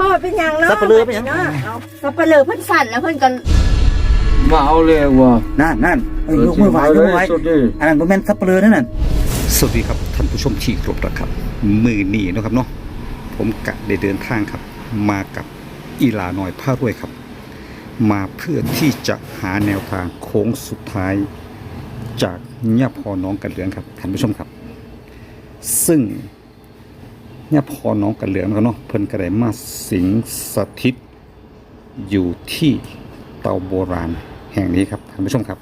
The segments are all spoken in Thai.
พ่อเป็นหยังเนาะสับปะเลอเป็นหยังนาะเอาสับปะเลอเพิ่นสั่นแล้วเพิ่นก็มาเอาเลยว่ะนั่นนั่นเอ้ยยกมือไหว้ยกมือไหว้สุดดิอันนั้นบ่แม่นสับเปลือนั่นน่ะสวัสดีครับท่านผู้ชมที่เคารพรักครับ มือนี้เนาะครับเนาะผมกะได้เดินทางครับ มากับอีหลาน้อยผ้ารวยครับ มาเพื่อที่จะหาแนวทางโค้งสุดท้าย จากเนี่ยพอน้องกันเหลืองครับท่านผู้ชมครับ ซึ่ง เนี่ยพอน้องกันเหลืองนะครับเนาะเพิ่นก็ได้มาสิงสถิตอยู่ที่เตาโบราณแห่งนี้ครับท่านผู้ชมครับ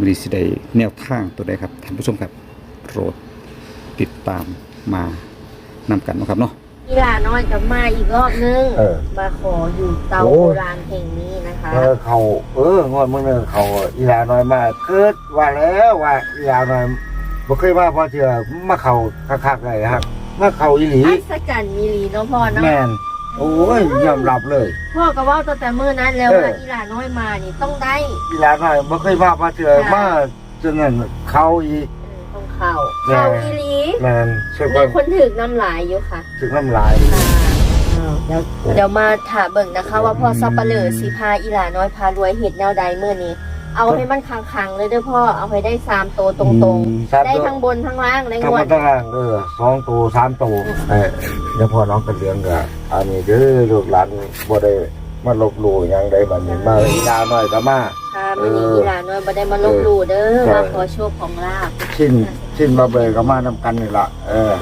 บริสิได้แนวทางตัวใดครับท่านผู้ชมครับโปรดติดตามมานำกันเนาะครับเนาะอีหลาน้อยกับมาอีกรอบนึงเออ มาขออยู่เตาโอ้ โบราณแห่งนี้นะคะเออเขาเอองอนมึงเนี่ยเขาอีลาน้อยมาเกิดว่าแล้วว่าอีลาน้อย บ่เคยมาพอเถื่อมาเขาคักๆเลยครับมาเขาอีหลีอัศจรรย์มีหลีเนาะพ่อเนาะแม่นโอ้ยยอมรับเลย พ่อก็เว่าตั้งแต่มื้อนั้นแล้วเออว่าอีหลาน้อยมานี่ต้องได้อีลาน้อยบ่เคยมาพอเถื่อค่ะมาจนนั้นเขาอีกเออต้องเข้าแน่เข้าอีหลีแม่นเชื่อมีว่าคนถึกน้ำลายอยู่ค่ะถึงน้ำลาย ค่ะอ้าวเดี๋ยวเดี๋ยวมาถามเบิ่งนะคะ ว่าพ่อซับปะเลอสิพาอีหลาน้อยพารวยเห็ดแนวใดมื้อนี้ เอาให้มันคังๆเลยเด้อพ่อ เอาให้ได้สามโตวตรงสามๆได้ตัวทั้งบนทั้งล่างได้ทั้งงหมวดดทั้งล่างเออสองตัวสามตัวเออเดี๋ยวพอน้องกันเลี้ยงก็อันนี้เด้อลูกหลานบ่ได้มาลบหลู่หยังใดบัดนี้มาอีลาน้อยก็มาค่ะมื้อนี้เอออีหลาน้อยบ่ได้มาลบหลู่เด้อใช่มาขอโชคของลาบชิ้นชิ้นมาเบยก็มานำกันนี่ละเออ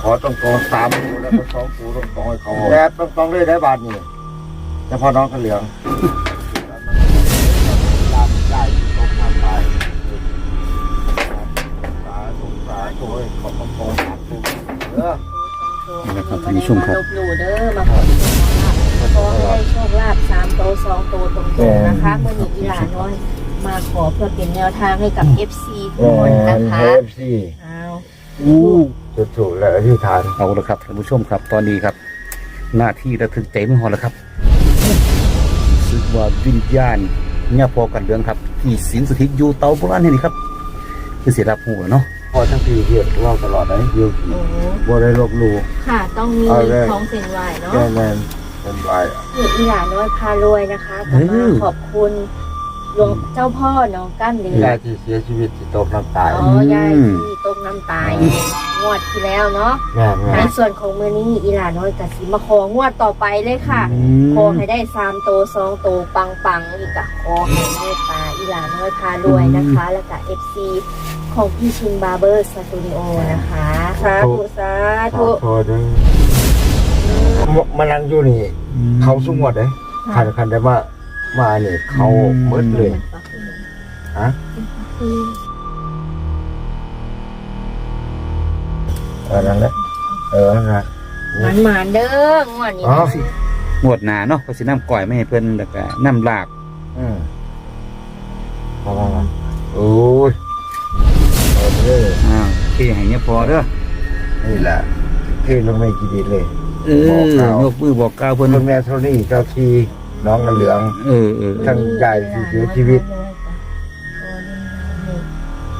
ขอตรงตรงๆสามปูแล้วก็สองปูตรงตรงๆให้เขาแบบตรงตรงๆเลยได้บาทนี่เฉพาะน้องกันเหลือง เออนี่แหละครับท่านผู้ชมครับ ลบหลู่เด้อมาขอโชคของลาบขอให้ได้โชคลาภสามโตสองโตตรงๆนะคะมื้อนี้อีหลาน้อยมาขอเพื่อเป็นแนวทางให้กับ FC ทุกคนนะคะเอฟซีอ้าวอู้จุดๆและอธิษฐานเอาละครับท่านผู้ชมครับตอนนี้ครับ หน้าที่ระทึกใจไม่พอแล้วครับรู้สึกว่าวิญญาณเนี่ยพอกันเหลืองครับที่สิงสถิตอยู่เตาโบราณแห่งนี้ครับคือเสียรับหูแล้วเนาะพ อทั้งปีเรียกเล่าตลอดนะยูกีโอ้โหบ่ได้ลบหลู่ ค่ะ ต้องมีเอาเลย ของเส้นไหวเนาะแค่นั้นเป็นไรคืออีหลาน้อยพารวยนะคะก็มาขอบคุณหลวงเจ้าพ่อน้องกั้นเหลือยายที่เสียชีวิตที่ตกน้ำตายอ๋อยายที่ต้มน้ำตายงวดที่แล้วเนาะแม่แม่ในส่วนของมือนี้อีหลาน้อยกับสิมาของวดต่อไปเลยค่ะ ขอให้ได้สามโตสองโตปังปังๆอีกอะขอให้เมตตาอีหลาน้อยพารวยนะคะ แล้วก็เอฟซีของพี่ชิงบาร์เบอร์สตูดิโอนะคะสาธุสาขอธุโทษด้วยมานั่งอยู่นี่ เขาสุ่งวดเลยคันคันได้มามาเนี่ยเขาเมิดเลยฮะเออนั่นแหละเออนั่นแหละหมันหมานๆเด้องวดนี้อ๋องวดหนาเนาะก็สิน้ำก่อยไม่ให้เพิ่นแล้วก็น้ำลาบอืมเอามามาโอ้ย โอเคอ้าวที่ให้เนี่ยพอเด้อนี่แหละที่ลงในกีดีเลยเออยกมือบอกกล่าวเพิ่นเพิ่งแม่เท่านี้เจ้าที่น้องกันเหลืองเออเออเอทั้องยายที่เสียชีวิต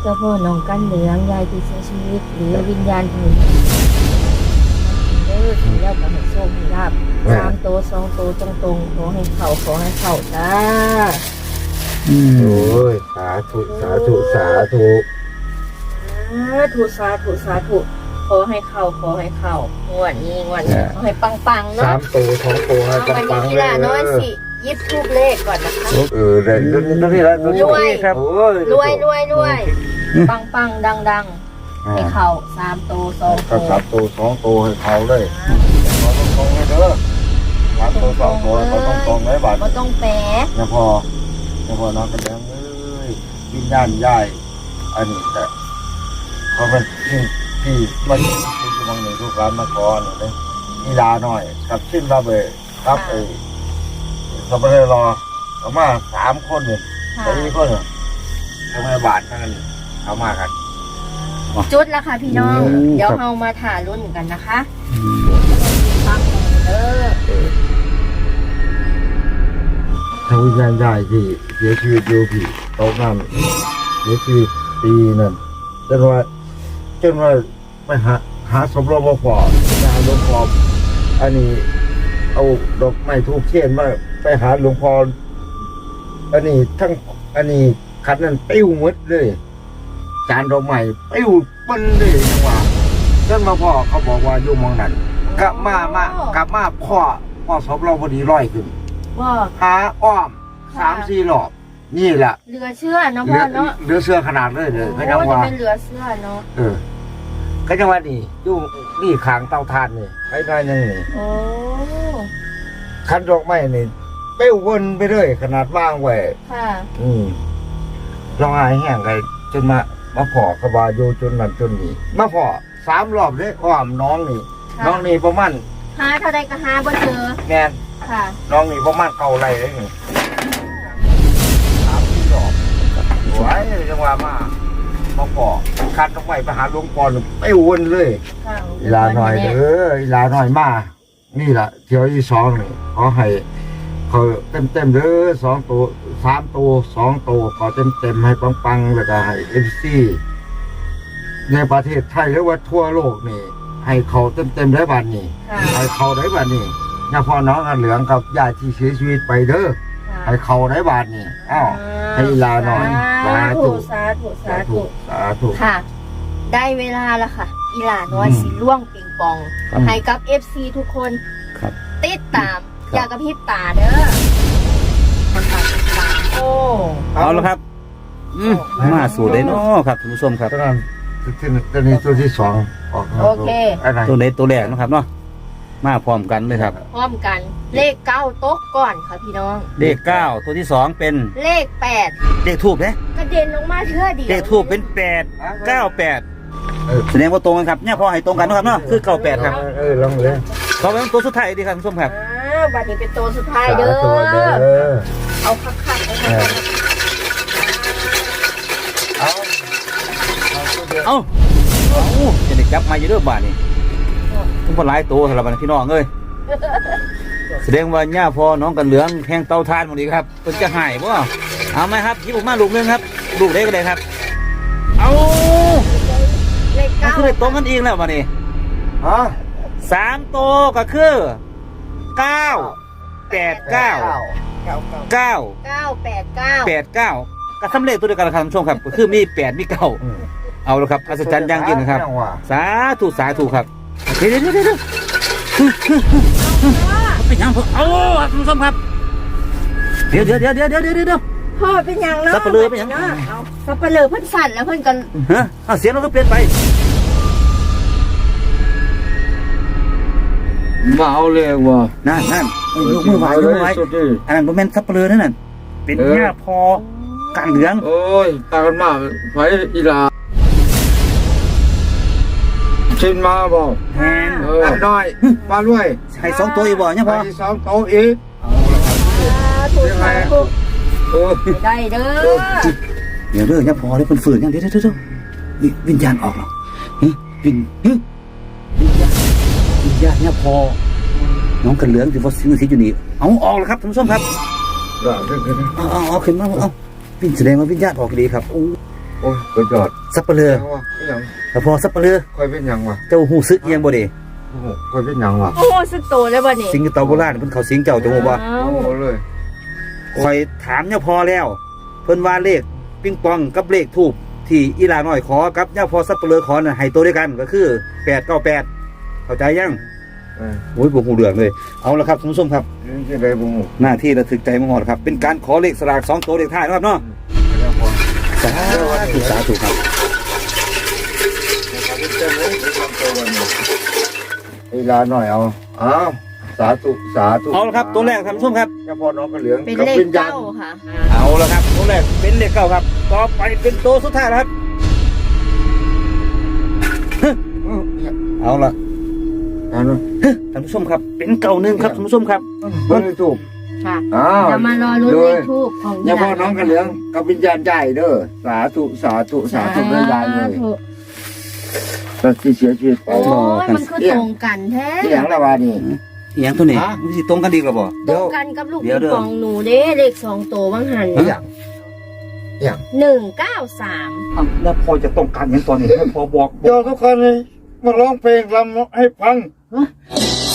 เจ้าพ่อน้องกันเหลืองยายที่เสียชีวิต หรือวิญญาณที่เด้อที่แล้วกับให้โชคให้ลาบสามโตสองโตตรงๆขอให้เข่าขอให้เข่าจ้า อืม โอ้ย สาธุ สาธุ สาธุสา ธุสาธุสาธุขอให้เข้าขอให้เข้างวดนี้งวดนี้ขอให้ปังๆสาเนาะมตัวสองตัวให้เอาวันปันี้งๆกีเลฬายน้อยสิยิบทูบเลขก่อนนะคะเออได้เรื่องนี้แล้วรวยครับโอ้ยรวยรวยรวยปังปังดังดังๆให้เข้าสามโตสองโตก็สามตัวสองตัวให้เขาเลยขอตรงๆเลยเด้อสามตัวสองตัวขอตรงๆเลยบาทก็ต้องแปะเนี่ยพอเนี่ยพอน้องกันแล้วเอ้ยวิญญาณยายอันนี้แต่ เขาเป็นที่ที่มันที่มองหนึ่งทุกร้านมาก่อนเลยนี่ลาหน่อยกับชิ้นระเบิดครับไอ้เขาไม่ได้รอเขามาสามคนเนี่ยค่ะ สี่คนเนี่ยทำไมบาททั้งนั้นเขามากัน จุดแล้วค่ะพี่น้องเดี๋ยวเรามาถ่ารุ่นกันนะคะฟังเด้อทางวิญญาณยายที่เสียชีวิตอยู่ที่ตกน้ำเสียชีวิตปีนั้นจนว่า จนว่าไปหาหาสมรบพอหาหลวงพ่ออันนี้เอาดอกไม้ทูบเทียนมาไปหาหลวงพ่ออันนี้ทั้งอันนี้คันนั้นปิ้วหมดเลยจานดอกไม้ปิ้วปั้นเลยจังหวะจนมาพ่อเขาบอกว่าอยู่หมองนั้นกลับมามากลับมาพ่อพ่อศพเราพอดีร้อยขึ้นว่าหาอ้อมสามสี่รอบนี่แหละเหลือเชื่อเนาะเหลืพ่ออเนาะเหลือเสื้อขนาดเลยเลยโอ้ก็ยยังจะว่าเป็นเหลือเชื่อเนาะ เออ ก็ยังว่านี่อยู่นี่ขางเตาทานนี่ไอ้น้อยหนึงนี่โอ้คันดอกไม้นี่เป้ววนไปเลยขนาดว่างไว้ค่ะอืมลองอายแห้งกันจนมามาพอกระบาอยู่จนนั้นจนนี้มาพอสามรอบเลยอ้อมน้องนี่ ค่ะน้องนี่ประมาณหาเท่าใดก็หาบ่เจอแน่นค่ะน้องนี่ประมาณเก่าไรเลยนี่สามสี่รอบไว้จังหวะมา มาพอคันดอกไม้ไปหาหลวงพ่อนี่เป้ววนเลยค่ะอีลาหน่อยเด้ออีลาหน่อยมา นี่แหละเที่ยวที่สองนี่ขอให้เขาเต็มเต็มๆเด้อสองตัวสามตัวสองตัวขอเต็มเต็มๆให้ปังปังๆแล้วก็ให้เอฟซีในประเทศไทยหรือว่าทั่วโลกนี่ ให้เขาเต็มเต็มๆได้บัดนี้ ค่ะ ให้เขาได้บัดนี้อย่าพ่อน้องกันเหลืองกับญาติที่เสียชีวิตไปเด้อค่ะ ให้เขาได้บัดนี้อ้าวให้อีลาหน่อยสาสาธุธุสาธุสาสาธุธุสาธุค่ะ ได้เวลาแล้วค่ะ อีหลาน้อยอืมสีล่วงปิงปองครับให้กับ FC ทุกคนครับติดตามครับอย่ากระพริบตาเด้อคนตามติดตามโอ้เอาละครับอืมมาสู่ได้เนาะครับท่านผู้ชมครับตอนนั้นที่ตัวนี้ตัวที่สองออกมาโอเคอันไหนตัวในตัวแรกเนาะครับเนาะ มาพร้อมกันเลยครับ พร้อมกัน เลขเก้าโต๊ะก่อนค่ะพี่น้อง เลขเก้าตัวที่สองเป็นเลขแปดเลขทูบเนี่ยกระเด็นลงมาเทื่อเดียวเลขทูบเป็นแปดเก้าแปดเออแสดงว่าตรงกันครับเนี่ยพอให้ตรงกันเนาะครับเนาะคือเก้าแปดครับเออลองเลยขอเป็นตัวสุดท้ายดีครับท่านผู้ชมครับอ่าบัดนี้เป็นตัวสุดท้ายเด้อสาธุเด้อเอาคักๆเลยเอค่ะอเอาเอาตัวเดียวเอ้าเอ้าจะได้จับมาอยู่เด้อบาทนี่ ต้องพอหลายตัวสำหรับพี่น้องเอ้ยแสดงว่าย่าพอน้องกันเหลืองแห้งเตาทานหมดนี้ครับเพิ่นจะหายบ่เอาไหมครับหยิบออกมาลูกหนึงครับ ลูกได้ก็ได้ครับ เอาเลขมันเก้าคือได้ตรงกันเองแล้วบาดนี้ฮะสามตัวก็คือเก้าแปดเก้าเก้าเก้าเก้าเก้าแปดเก้าแปดเก้าก็ทำเลขตัวเดียวกันครับท่านผู้ชมครับ ก็คือมีแปดมีเก้าอืมเอาละครับอัศจรรย์อย่างยิ่งนะครับยังว่าสาธุสาธุครับ เดี๋ยวเดี๋ยวเดี๋ยวเดี๋ยวเป็นยังเพิ่งเอาครับคุณผู้ชมครับเดี๋ยวเดี๋ยวเดี๋ยวเดี๋ยวเดี๋ยวเดี๋ยวเดี๋ยว พ่อเป็นหยังเนาะสับปะเลอเป็นหยังาะเอาสับปะเลอเพิ่นสั่นแล้วเพิ่นก็ฮะเอาเสียงเราก็เปลี่ยนไปมาเอาเลยว่านั่นนั่นเอายกมือไหวยกมือไหวสุดดิอันนั้นโมเมนต์ซับเปลือนั่นน่ะเป็นหญ้าพอการเหลืองโอ้ยตากันมากไฟอีลา ชินมาบอกแทนเอเอออน้อยมาด้วยให้สองตัวอีกบ่เนี่ยไปพอสองโต๊ะอีกถูกสาธุเออได้เด้อเดี๋ยวเด้อเนี่ยพอได้คนฝืนยังเดี๋ยวเดี๋ยวเดี๋ยววิวิญญาณออกหรอหึวิญหึวิญญาณวิญญาณเนี่ยพอน้องกันเหลืองที่ว่าสิ่งที่อยู่นี่เอาออกแล้วครับท่านผู้ชมครับได้ได้ได้เอาเอาเอาขึ้นมาเอาวิญแสดงว่าวิญญาณออกดีครับโอ้โอ้ยกระจอดซับเปลือยังวะ ยังแต่พอซับเปลือคอยเป็นหยังวะเจ้าหูซึกเอียงบ่เด้โอ้โหคอยเป็นหยังวะโอ้สุดโตแล้วบัดนี้สิงเตาโบราณเพิ่นเขาสิงเจ้าจังบ่อ้าโอ้วโหเลยคอยถามเนี่ยพอแล้ว เพิ่นว่าเลขปิงปองกับเลขทูบที่อีหลาน้อยขอกับย่าพอซับเปลือขอน่ะให้ตัวด้วยกันก็คือ898เข้าใจยังเออโอ้ยบ่ฮู้เรื่องเลยเอาละครับคุณผู้ชมครับ นี่จะได้บุ้งหน้าที่ระทึกใจมากๆครับ เป็นการขอเลขสลากสองตัวเลขท้ายนะครับเนาะ แล้วพอสาธุสาธุครับ เวลาหน่อยเอาอ้าวสาธุสาธุเอาละครับตัวแรกท่านผู้ชมครับ เจ้าพ่อน้องกระเหลืองเป็นกับเลขวิญญาณเก้าค่ะ เอาละครับตัวแรกเป็นเลขเก้าครับ ต่อไปเป็นตัวสุดท้ายแล้วครับ เอาละเอาเนาะท่านผู้ชมครับ เป็นเก้าหนึ่งครับท่านผู้ชมครับเบิ่งให้ถูกค่ะอ้าวจะมารอลุ้นเลขทูบของเจ้าพ่อน้องกระเหลืองกับวิญญาณใหญ่เด้อสาธุสาธุสาธุเด้อยายเลย ธุแต่ที่เสียชีวิตไปโอ้ยมันคือตรงกันแท้ที่อย่างละวานี่อหย่างตัวนี้ฮะมันสิตรงกันดีกว่าบ่ ตรงกันกับลูกเดี๋ปิยวงเด้อปองหนูเด้เลขสองตัวว่างหันที่อย่างอย่างหนึ่งเก้าสามอะแล้วพอจะตรงกันอย่างตัวนี้ให้พอบอกบเดี๋อยกวทุกคนเลยมาร้องเพลงรำให้ฟัง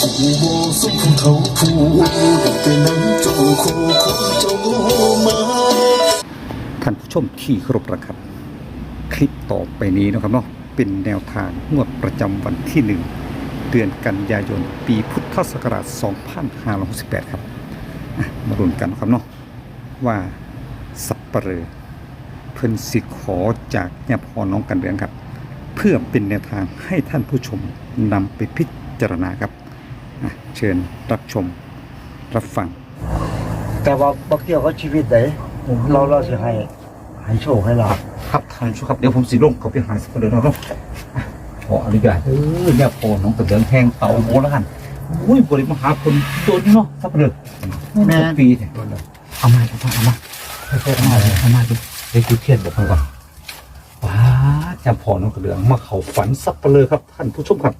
สผู้โมสุขเขาผู้เป็นน้ำเจ้าคู่ของเจ้ามา ท่านผู้ชมที่เคารพนะครับ คลิปต่อไปนี้นะครับเนาะ เป็นแนวทางงวดประจำวันที่หนึ่งเดือนกันยายน ปีพุทธศักราช 2568 ครับ มาลุ้นกันครับเนาะว่าสับปะเหรอเพิ่นสิขอจากยาพอน้องกันเรืองครับ เพื่อเป็นแนวทางให้ท่านผู้ชมนำไปพิจารณาครับ เชิญรับชมรับฟัง แต่ว่าบักเที่ยวเขาชีวิตไหนเราเราจะให้ ให้โชคให้ลาบครับท่านผู้ชมครับเดี๋ยวผมสิลงเขาไปหาสักคนเดินเนาะขออนุญาตเออเนี่ยพอน้องกระเดินแทงเต่าโบแล้วกันอุ้ยบริมาหาคนโดนเนาะสักเดือนแม่ปีเนี่ยเอามาเอามาเอามาเอามาเอามาดูไอ้กูเทียนบอกเพิ่นก่อนว้าจะพอน้องกระเดืองมาเขาฝันสับเปลือครับ ท่านผู้ชมครับ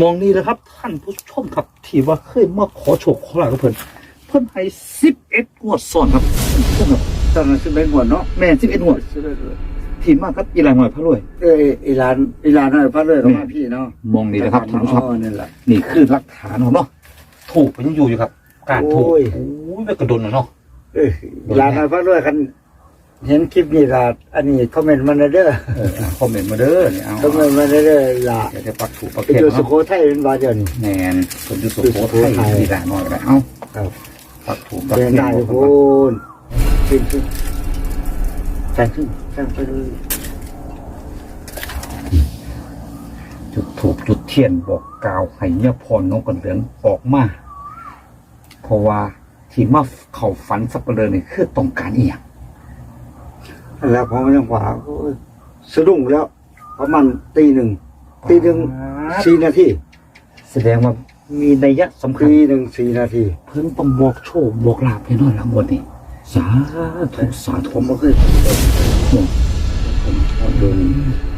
มองนี่เลยครับ ท่านผู้ชมครับ ที่ว่าเคยมาขอโชคขอลาบกับเพิ่นเพิ่นให้สิบเอ็ดงวดซ้อนครับท่านผู้ชมครับ ตอนนั้นสิเป็นหัวเนาะแม่สิบเอ็ดงวดทีมมากครับอีหลานหน่อยพระรวย เอออีลานอีลานน่ะพระเลยของพี่เนาะมองนี่นะครับท่านผู้ชมอ๋อนี่แหละนี่คือหลักฐานของเนาะถูกไปยังอยู่อยู่ครับ การถูกโอ้ยโอ้ยไม่กระโดนเนาะเอออีลานน่ะพระเลยคันเห็นคลิปนี้ละอันนี้คอมเมนต์มาเด้อเอออะคอมเมนต์มาเด้อเนี่ยเอาคอมเมนต์มาเด้อละเดี๋ยวจะปักถูกปักไปเข็มอยู่สุเนาะโขทัยเป็นว่าเดี๋ยวนี้แมนคนอยู่สุโขสุโขทัทัยยอีหลานหน่อยไปเอาครับปักถูกปักเดินเข็มได้เอาโอ้น ขึ้นขึ้นแซงขึ้นแซงไปเลยจุดถูกจุดเทียนบอกกล่าวให้เนี่ยพรน้องกันเหลืองออกมาเพราะว่าที่มาเข้าฝันสับเปลือนี่คือต้องการอียงแล้วพอมาจังหวะสะดุ้งแล้วประมาณตีหนึ่งตีหนึ่งสี่นาทีแสดงว่ามีนัยยะสำคัญตีหนึ่งสี่นาที เพิ่นต้องบอกโชคบอกลาภให้น้อยหลังบนนี่ สาธุสาธุผมไม่เคยผมผมดู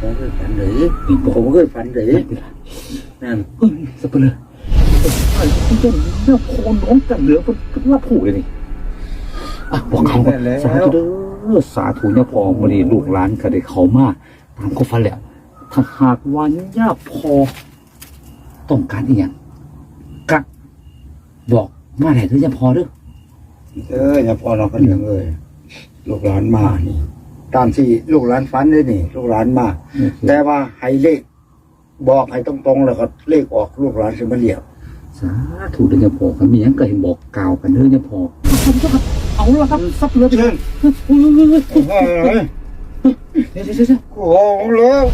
ผมเคยฝันเลยผมเคยฝันเลยนั่นเอ้ยสับปะเลยไอ้คุณต้นเนี่ยพอน้องกันเหลือเพิ่นเพิ่นว่าผูกเลยนี่อะบอกเขาสาธุเด้อสาธุเนี่ยพอมื้อนี้ลูกหลานก็ได้เขามาตามเขาฝันแล้วถ้าหากว่าย่าพอต้องการอีหยังกักบอกมาได้เด้อย่าพอเด้อ เอออย่าพอเราก็เลี้ยงเลยลูกหลานมานี่ตามที่ลูกหลานฝันเลยนี่ ลูกหลานมา แต่ว่าให้เลขบอกให้ตรงๆแล้วก็เลขออกลูกหลานจะมาเรียกสาธุเด้อย่าพอครับมีหยังก็ให้บอกกล่าวกันเด้อย่าพอเอาละครับซับเลยไปเลยอุ้ยอุ้ยอุ้ยอุ้ยเฮ้ยเดี๋ยวเดี๋ยวเดี๋ยวกูโอ้แล้ว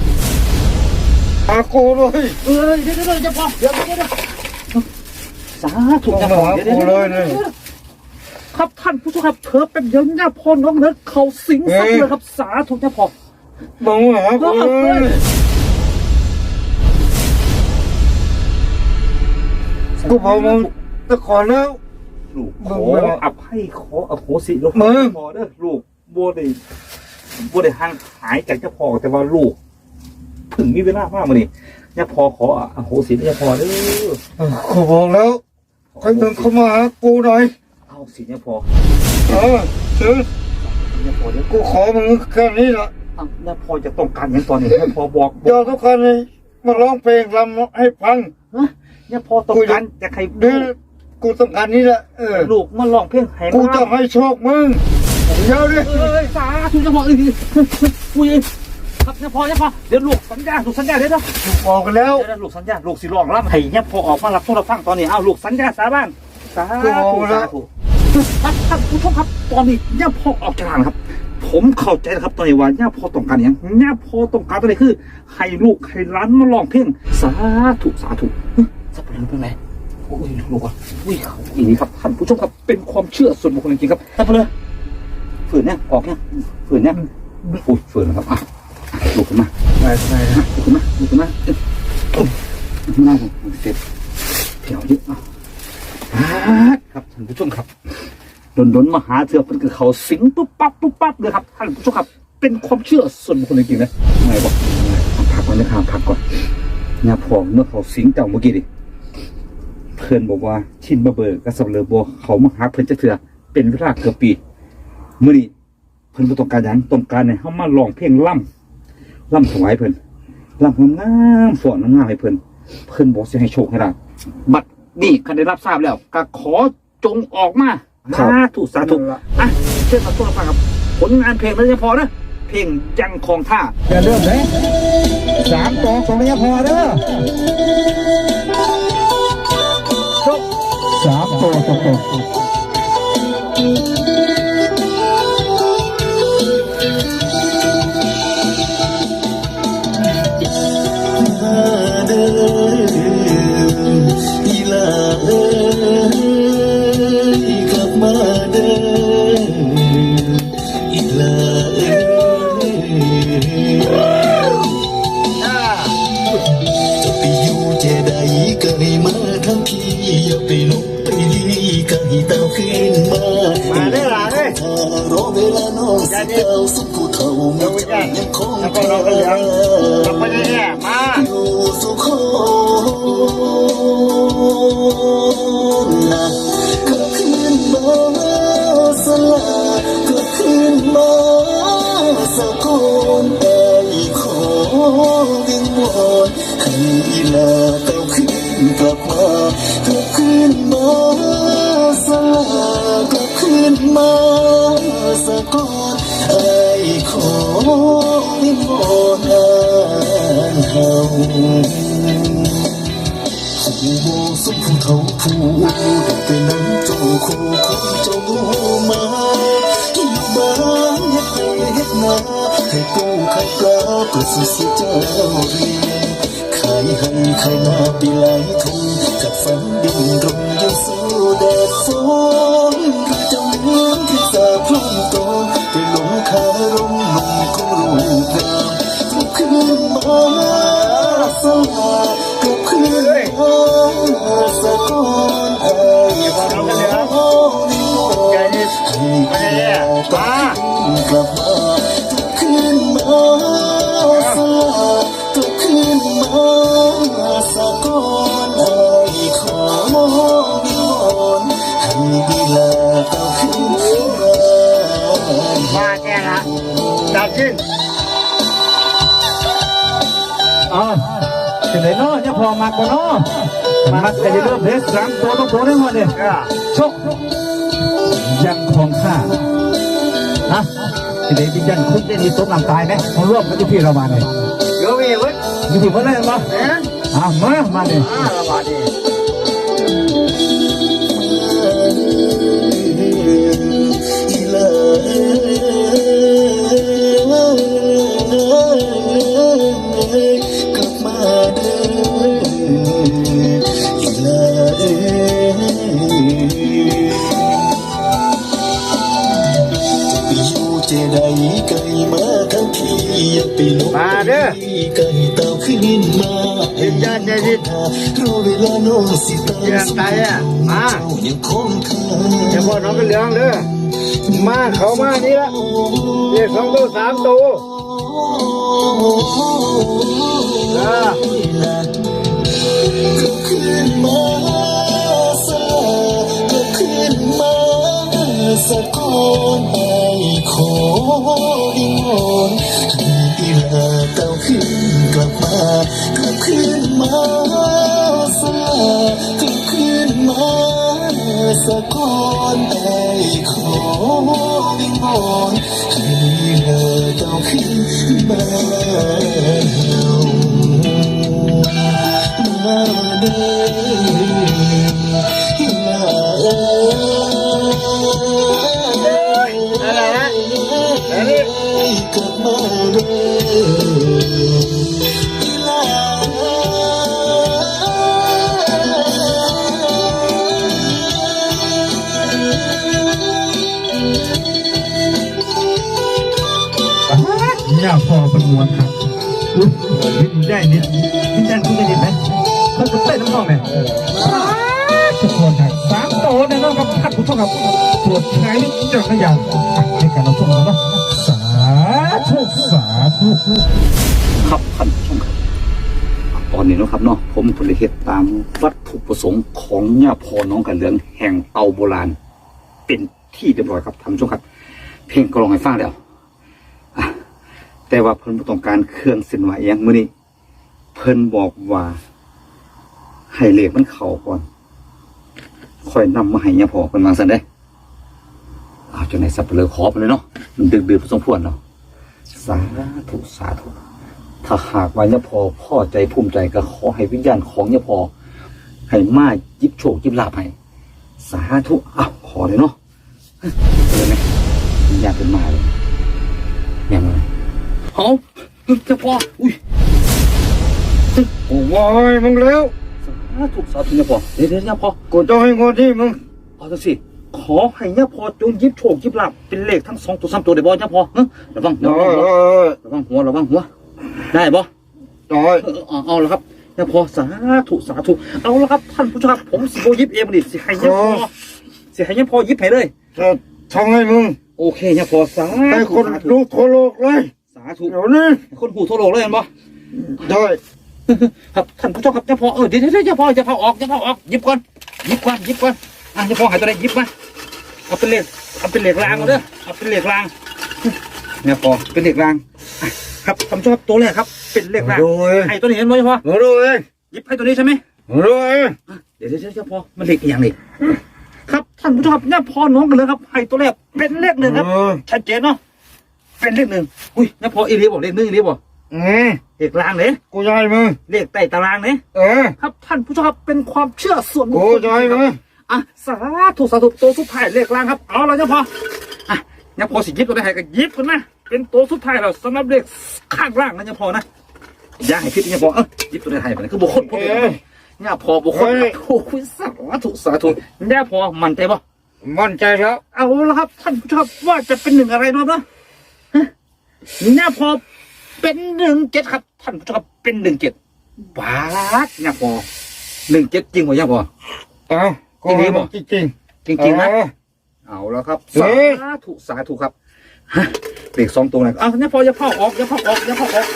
อากูเลยเอ้ยเดี๋ยวเดี๋ยวเดี๋ยวอย่าพอเดี๋ยวเดี๋ยวเดี๋ยวสาธุอย่าพอเดี๋ยวเดี๋ยวกูเดี๋ยวเลยเดี๋ยวเลย ครับท่านผู้ชมครับเธอเป็นเดี๋ยวย่าพอน้องเนิร์ดเขาสิงซับเลยครับสาธุอย่าพอบังหากูเลยกูบอมึงตะขอแล้วลูกขมึองไม่ว่าอภัยขออโหสิลูกมึงพอเด้อลูกบัวได้บัวได้ห่างหายจากเจ้าพ่อแต่ว่าลูกเพึ่งมีเวลามากมานี่ยาพอขออโหสิย่าพอเด้อกูบอกแล้วใครมึงเข้ามาหากูหน่อย เอาสิย่าพอเออถึงย่าพอเด้อกูขอมึงแค่นี้ละเอาย่าพอจะต้องการอย่างตอนนี้ย่าพอบอกบยออกดทุกคนเลยมาร้องเพลงรำให้ฟังย่าพอต้องการจะใครเดี๋ยวกูต้องการนี้แหละเออ ลูกมาลองเพลงให้กูจะให้โชคมึงเดี๋ยวดิ เอ้ยสาธุย่าพอเอ้ยอุ้ยครับย่าพอย่าพอเดี๋ยวลูกสัญญาลูกสัญญาเดี๋ยวเดี๋ยว บอกกันแล้ว เดี๋ยวลูกสัญญาลูกสิลองรับให้ย่าพอออกมารับโทรฟังตอนนี้เอาลูกสัญญาสาบ้านสาธุสาธุ ครับท่านผู้ชมครับ ตอนนี้ย่าพอออกจากร้านครับ ผมเข้าใจแล้วครับ ตอนนี้ว่าย่าพอต้องการอย่างย่าพอต้องการตอนนี้คือให้ลูกให้ร้านมาลองเพลงสาธุสาธุเฮ้ยสับปะรดเป็นไงโอ้ยลูกอะอุ้ยเขาอีนี่ครับท่านผู้ชมครับเป็นความเชื่อส่วนบุคคลจริงๆครับสับปะรดฝืนเนี่ยออกเนี่ยฝืนเนี่ยอุ้ยฝืนแล้วครับอะลุกขึ้นมาไปไปลุกขึ้นมาลุกขึ้นมาเอ้ยโอ้ยไม่น่าผมเสร็จเพียวเยอะอะอ่า ครับท่านผู้ชมครับดนดนมหาเถื่อเพิ่นคือเขาสิงปุ๊บปั๊บปุ๊บปั๊บเลยครับท่านผู้ชมครับ เป็นความเชื่อส่วนบุคคลจริงๆนะไม่บอกพักก่อนนะครับพักก่อนเนี่ยพอเมื่อเขาสิงเจ้าเมื่อกี้ดิเพื่อนบอกว่าชินบะเบิกกับสับเลอบัวเขามาหาเพิ่นจะเถื่อเป็นเวลาเกือบปีเมื่อนี้เพิ่นบ่ต้องการยังต้องการเนี่ยเฮามาร้องเพลงล่ำล่ำถวายเพิ่นล่ำงามๆฟ้อนงามให้เพิ่นเพิ่นบอกสิให้โชคให้ลาภบัด นี่คันได้รับทราบแล้วก็ขอจงออกมาครับ สาธุสาธุอะเชิญมาตัวฟังครับผลงานเพลงมันจะพอนะเพลงยังคองท่า อย่าเริ่มเลยสามตัวของไม่พอเด้อจบสามตัวตกมา อีลาเอ้ยจะไปอยู่เจใดก็ให้มาทั้งทีอย่าไปลงไปลีก็ให้เต้าขึ้นมามาเด้หลานเด้อถ้ารอเวลาน้องสิเต้าสุขผู้เฒ่ามีใจยังคงเธองกลับไปแน่ๆมาอยู่สุข อวิงวอนให้อีลาเต้าคืนกลับมากลับคืนมาสลากลับคืนมาสะกอนไอ้ขอวิงวอนอ่านเฮาผู้โมสุผู้เฒ่าผู้ดังเป็นนั้นเจ้าคู่คนเจ้ามาอยู่บ้านเฮ็ดไร่เฮ็ดนา ให้ปูขายปลาเพื่อสู่สิเจ้าเรียนขายให้ขายนาปีไหลทุ่งกับฝันดินรมยู่สู่แดดฝนคือจ้าเมืองที่สาพร่องตนไปหลงคารมหนุ่มของรูปงามทุกคืนมาสลายก็คืนมาสะกอนไอ้ขอวิงวอนให้กลับมา นมาสลายทุกคืนมาสะกอนไอ้ขอวิงวอนให้ดีลาเต้าขึ้นมา มาแน่ละดับขึ้นอ๋อจะไหนเนาะจะพอมากกว่าเนาะมักจะได้เริ่มเพสสามตัวต้องตัวได้หมดเนี่ยเออชกยังคงค่าฮะ ทีนี้ที่ยังคุณจะมีต้มน้ำตายไหมมาร่วมกันที่พี่เรามาเนี่ยเดี๋ยวมีเว้ยมีที่เมื่อไรมั้งเอ๊ะอะมามาเนี่ยมาละบาดนี้ มาเด้อเต่าขึ้นมาวิญญาณใจดิดรอเวลานองสิตาเรื่องใจอะมายังคงคาเดี๋ยวพ่อน้องก็เหลืองเด้อมาเขามานี่ละเรียกสองตัวสามตัวเออก็ขึ้นมาสลาก็ขึ้น กลับมากลับขึ้นมาสลากลับขึ้นมาสักอนไอ้ขอวิงวอนให้เธอเจ้าขึ้นมามาเด้อ อุ๊ยวิญญาณนิดวิญญาณคุณจะเห็นไหมเขาจะเต้นน้ำนองเนี่ยทุกคนครับสามโตเนี่ยนะครับท่านผู้ชมครับตรวจใช้จักรยานในการรับชมกันเนาสาธุสาธุครับท่านผู้ชมครับตอนนี้นะครับเนาะผมผลิตตามวัตถุประสงค์ของย่าพอน้องกันเหลืองแห่งเตาโบราณ เป็นที่เรียบร้อยครับท่านผู้ชมครับ เพลงก็ลองให้ฟังแล้ว แต่ว่าเพิ่นบ่ต้องการเครื่องเส้นไหวอย่างมื้อนี้ เพิ่นบอกว่า ให้เลขมันเข้าก่อนค่อยนำมาให้ยาพอเป็นมาสันได้เอาจนไหนสับเปลือขอไปเลยเนาะมันดึกดื่นพอสมควรเนาะสาธุสาธุถ้าหากว่ายาพอพ่อใจภูมิใจก็ขอให้วิญญาณของยาพอให้มายิบโชคยิบลาภให้สาธุอ้าวขอเลยเนาะเลยไหมวิญญาณเป็นมาเลยแม่งเลย เอาเจ้าพ่ออุ้ยกูว่าให้มึงแล้วสาธุสาธุยาพอเดี๋ยวเดี๋ยวยาพอกูจะให้งวดที่มึงเอาจังสิขอให้ยาพอจงยิบโชคยิบลาภเป็นเลขทั้งสองตัวสามตัวได้บ่ยาพอเฮ้ยระวังได้ระวังหัวระวังหัวระวังหัวได้บ่ได้เออเอาเอาละครับยาพอสาธุสาธุเอาละครับท่านผู้ชมครับผมสิโบยิบเองนี่สิให้ยาพอสิให้ยาพอยิบให้เลยจะทำให้มึงโอเคยาพอสาให้ธุคนสาธุดูทั่วโลกเลยสาธุเดี๋ยวนี้คนหูทั่วโลกเลยเห็นบ่ได้ครับท่านผู้ชมครับยาพอเออเดี๋ยวเดี๋ยวเดี๋ยวยาพอยาพอออกยาพอออกหยิบก่อนหยิบก่อนหยิบก่อนอะยาพอหายตัวไหนหยิบมาเอาเป็นเลขเอาเป็นเลขรางเอาเด้อเอาเป็นเลขรางยาพอเป็นเลขรางอะครับท่านผู้ชมครับตัวแรกครับ เป็นเลขรางดูเองไอ้ตัวนี้เห็นไหมยาพอมาดูเองหยิบให้ตัวนี้ใช่ไหมมาดูเองเดี๋ยวเดี๋ยวเดี๋ยวพอมันเลขอีกอย่างนี้ครับท่านผู้ชมครับเนี่ยพอน้องกันเลยครับไอ้ตัวแรกเป็นเลขหนึ่งครับเออชัดเจนเนาะ เป็นเลขหนึ่งอุ้ยเนี่ยพออีรีบอกเลขหนึ่งอีรีบอกอืมเลขรางเลยกูจะให้มึงเลขใต้ตารางเลยเออครับท่านผู้ชมครับเป็นความเชื่อส่วนบุคกูคลจะให้มึงอะสาธุสาธุตัวสุดท้ายเลขรางครับเอาละเนี่ยพออะเนี่ยพอสิหยิบตัวได้ให้ก็หยิบกันนะเป็นตัวสุดท้ายแล้วสำหรับเลขข้างล่างนะเนี่ยพอนะอย่าให้ผิดเนี่ยพอเออหยิบตัวได้ให้ไปนะคือบุคคลพวกนี้เอ้ยเนี่ยพอบุคคลโอ้ยสาธุสาธุเนี่ยพอมันใจบ่ มั่นใจแล้วเอาละครับท่านผู้ชมว่าจะเป็นหนึ่งอะไรเนาะเนาะฮะเนี่ยพอเป็นหนึ่งเจ็ดครับ ท่านผู้ชมครับเป็นหนึ่งเจ็ดบาทเนี่ยพอหนึ่งเจ็ดจริงวะเนี่ยพอ เอ้ากูจริงให้ๆมึบ่งจริงจริงๆนะ เออ เอาแล้วครับเฮ้สาย ธุสาธุครับฮะเลขสองตัวไหนเอาเนี่ยพออย่าเข้าออกอย่าเข้าออกอย่าเข้าออก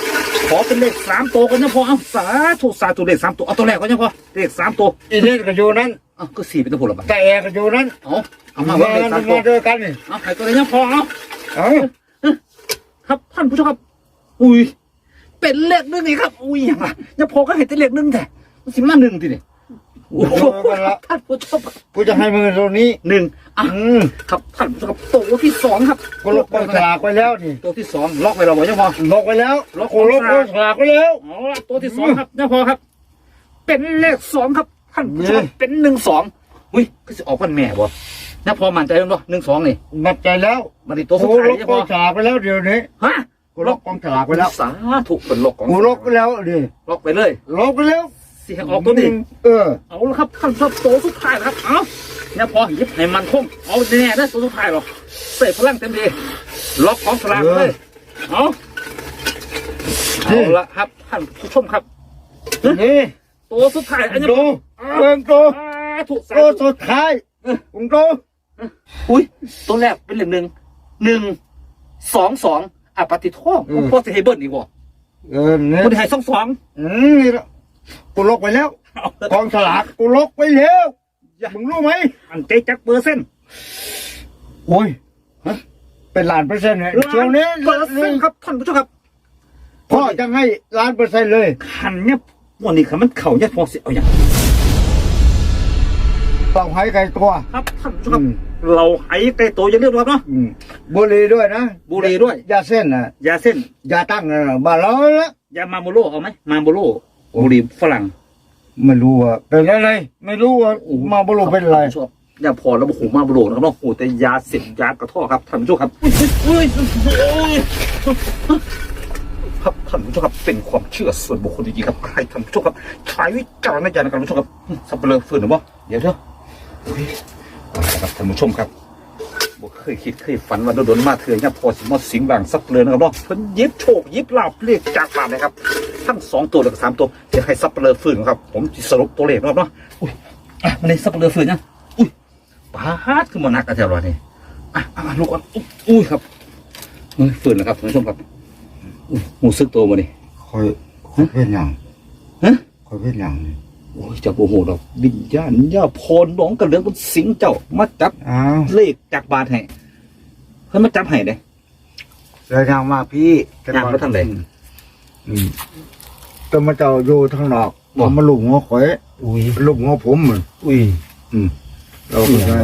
ขอเป็นเลขสามตัวกันเนี่ยพอเอาสาธุสาธุเลขสามตัวเอาตัวแรกก่อนเนี่ยพอเลขสามตัวอีเล่นก็อยู่นั้นเอาก็สี่เป็นตัวผลละบาทแต่แอร์ก็อยู่นั้นเอาเอามามาว่าเลขสามตัวมาด้วยกันนี่เอาใครตัวไหนเนี่ยพอเอา เอ้า ครับท่านผู้ชมครับ อุ้ย เป็นเลขหนึ่งนี่ครับ อุ้ยอย่างไรยังพอก็เห็นเป็นเลขหนึ่งแต่มันสิมาหนึ่งทีนี่โอ้โหท่านผู้ชมครับกูจะให้มึงตรงนี้หนึ่งอะอืมครับท่านผู้ชมครับตัวที่สองครับกูลบกองฉลากไว้แล้วนี่ตัวที่สองล็อกไว้เราไว้ยังพอลบไว้แล้วลบกูลบกองฉลากไว้แล้วเอาละตัวที่สองครับยังพอครับ เป็นเลขสองครับท่านผู้ชมนี่เป็นหนึ่งสองอุ้ยก็จะออกกันแม่บ่ ยังพอมั่นใจมั้ยบ่หนึ่งสองนี่มั่นใจแล้วมันนี่ตัวสุดกูท้ายลบยังกพอองฉลากไว้แล้วเดี๋ยวนี้ฮะกูลบกองฉลากไว้แล้วสาธุเป็นล็อกของกูลบไว้แล้วดิล็อกไปเลยลบไว้แล้วเสียงออกตัวนี้ เออ เอาละครับท่านผู้ชมตัวสุดท้ายนะครับ เอาเนี่ยพอหยิบให้มันคงเอาแน่นะตัวสุดท้ายหรอกเสพพลังเต็มที่ล็อกของสลากเลยเอาเอาละครับท่านผู้ชมครับนี่ตัวสุดท้ายอันนี้ดูเบิ่งดูอ่าถูกสาตัวธุสุดท้ายมึงดู อุ้ยตัวแรกเป็นเหลืองหนึ่งหนึ่งสองสองอะปฏิโทษผมพอจะให้เบิ้ลอีกบ่เออนี่คนไทยสองสองอืมนี่ละกูลบไว้แล้วเอาละกองฉลากกูลบไว้แล้วมึงรู้ไหมอันใจจักเปอร์เซ็นต์โอ้ยฮะเป็นล้านเปอร์เซ็นต์เลยช่วงนี้เปอร์เซ็นต์ครับท่านผู้ชมครับพ่อจะให้ล้านเปอร์เซ็นต์เลย ขันเนี่ยวันนี้ขันมันเข่าเนี่ยพอสิเอาอย่าง ต้องให้ไกลตัว ครับท่านผู้ชมครับอืม เราไห้ไกลโตยังเรียกว่าเนาะ อืมบุหรีด้วยนะบุหรี่ด้วย ยาเส้นนะยาเส้นยาตั้งนะบ้านเราละยามาโมโลเอาไหมมาโมโลบุหรี่ฝรั่งไม่รู้ว่าเป็นอะไรไม่รู้ว่ามาบุหรีเป็นอะไรชอบยาพอแล้วบุหูมาโมโลนะครับเนาะโอ้แต่ยาเส้นยากระท่อครับท่านผู้ชมครับอุ้ยอุ้ยอุ้ยครับท่านผู้ชมครับเป็นความเชื่อส่วนบุคคลจริงๆครับใครท่านผู้ชมครับใช้วิจารณญาณในการรับชมครับสับเปลือฝืนหรือเปล่าเดี๋ยวเถอะอุ้ยเอาละ ครับท่านผู้ชมครับบ่เคยคิดเคยฝันว่าโดนๆมาเถื่อนเนี่ยพอสิมาสิงบางสักเลยนะครับเนาะเพิ่นยิบโชคยิบลาบเลขจากบาทนะครับ ทั้งสองตัวแล้วก็สามตัวเดี๋ยวให้ซับเปลือฝืนครับ ผมสิสรุปตัวเลขนะครับเนาะอุ้ยอะมันเลยซับเปลือฝืนยังอุ้ยปาดขึ้นมานักกันแถวนี้อะอะอะลูกอะอุ๊ยอุ้ยครับเฮ้ยฝืนนะครับท่านผู้ชมครับอุ้ยหูซึกตัวมาดิคอยคอยเป็นอย่างฮะคอยเป็นอย่าง โอ้ยเจ้าโอ้โหดอกวิญญาณย่าพรน้องกันเรื่องมันสิงเจ้ามาจับอ้าวเลขจากบาทให้เพิ่นมาจับให้เด้เดินทางมาพี่ย่างไปทางไหน อืมแต่มาเจ้าอยู่ทางนอกบ่ ผมมาหลุมหัวข่อยอุ้ยลูกงอผมมันอุ้ย อืมเราก็ได้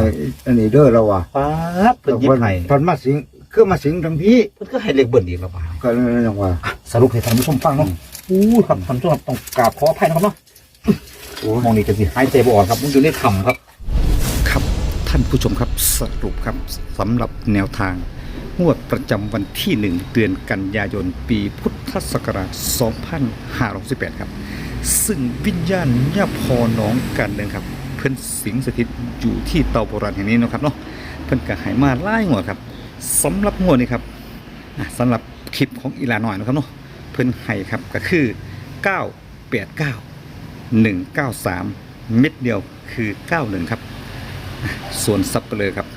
อันนี้เด้อเราว่ะป๊าบเพิ่นยิบให้พันมาสิงคือมาสิงทั้งพี่เพิ่นก็ให้เลขเบิ่นอีกแล้วป่าก็เลยอย่างว่า สรุปให้ท่านผู้ชมฟังเนาะอู้ครับท่านผู้ชมครับต้องกราบขออภัยนะครับเนาะโอ้ มองนี่จะสิหายใจบ่ออกครับ มันอยู่ในถ้ำครับ ครับท่านผู้ชมครับสรุปครับสำหรับแนวทางงวดประจำวันที่ 1 เดือนกันยายนปีพุทธศักราช 2568 ครับ ซึ่งวิญญาณย่าพอน้องกันเดินครับ เพิ่อนสิงสถิตอยู่ที่เตาโบราณแห่งนี้นะครับเนาะเพิ่อนก็ใหายมาไล่งวดครับสำหรับงวดนี้ครับสำหรับคลิปของอีลาหน่อยนะครับเนาะเพิ่อนให้ครับก็คือ 989 193 เม็ดเดียวคือ 91 ครับ ส่วนซับเปลือครับ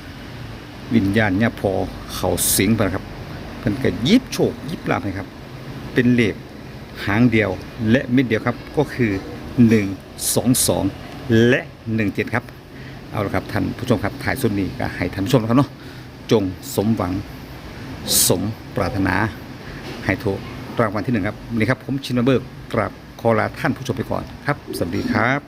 วิญญาณเนี่ยพอเขาสิงไปครับเพิ่นก็ยิบโชคยิบลาบให้ครับ เป็นเลขหางเดียวและเม็ดเดียวครับก็คือ 1 2 2 และ 17 ครับ เอาละครับท่านผู้ชมครับถ่ายสุดนี้ก็ให้ท่านผู้ชมนะครับเนาะจงสมหวังสมปรารถนาให้ถูกรางวัลที่หนึ่งครับนนี่ครับผมชินเบิร์กกราบ ขอลาท่านผู้ชมไปก่อนครับ สวัสดีครับ